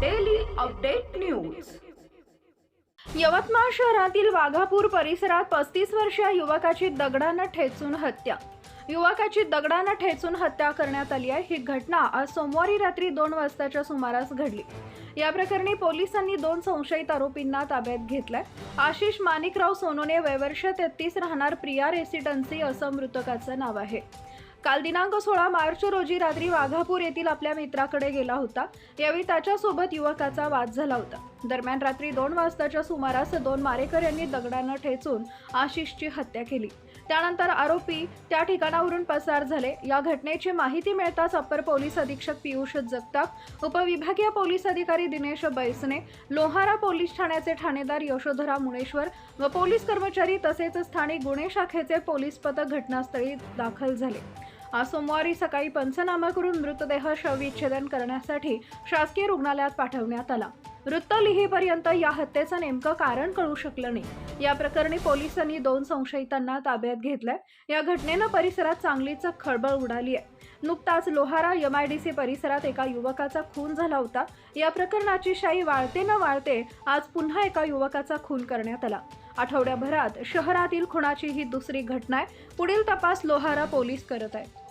Daily update news Yavatmal शहरातील वाघापूर परिसरात पस्तीस वर्षीय युवकाची दगडानं ठेचून हत्या. युवकाची दगडानं ठेचून हत्या करण्यात आली आहे. ही घटना आज सोमवारी रात्री दोन वाजताच्या सुमारास घडली. या प्रकरणी पोलिसांनी दोन संशयित आरोपींना ताब्यात घेतलंय. आशिष माणिकराव सोनोने वयवर्ष तेहतीस राहणार प्रिया रेसिडन्सी असं मृतकाचं नाव आहे. काल दिनांक सोळा मार्च रोजी रात्री वाघापूर येथील आपल्या मित्राकडे गेला होता. यावेळी त्याच्यासोबत युवकाचा वाद झाला होता. दरम्यान रात्री दोन वाजताच्या सुमारास दोन मारेकर यांनी दगडानं ठेचून आशिषची हत्या केली. त्यानंतर आरोपी त्या ठिकाणावरून पसार झाले. या घटनेची माहिती मिळताच अप्पर पोलीस अधीक्षक पियुष जगताप उपविभागीय पोलीस अधिकारी दिनेश बैसने लोहारा पोलीस ठाण्याचे ठाणेदार यशोधरा मुळेश्वर व पोलीस कर्मचारी तसेच स्थानिक गुन्हे शाखेचे पोलीस पथक घटनास्थळी दाखल झाले. आज सोमवारी सकाळी पंचनामा करून मृतदेह शवविच्छेदन करण्यासाठी शासकीय रुग्णालयात पाठवण्यात आला. वृत्त लिहीपर्यंत या हत्येचं नेमकं कारण कळू शकलं नाही. या प्रकरणी पोलिसांनी दोन संशयितांना ताब्यात घेतलंय. या घटनेनं परिसरात चांगलीच खळबळ उडाली आहे नुकताच Lohara M I D C परिसरात एका युवकाचा खून झाला होता. या प्रकरणाची शाई वाळते न वाळते आज पुन्हा एका युवकाचा खून करण्यात आला. आठवड्याभरात शहरातील खुणाची ही दुसरी घटना आहे पुढील तपास लोहारा पोलीस करत आहेत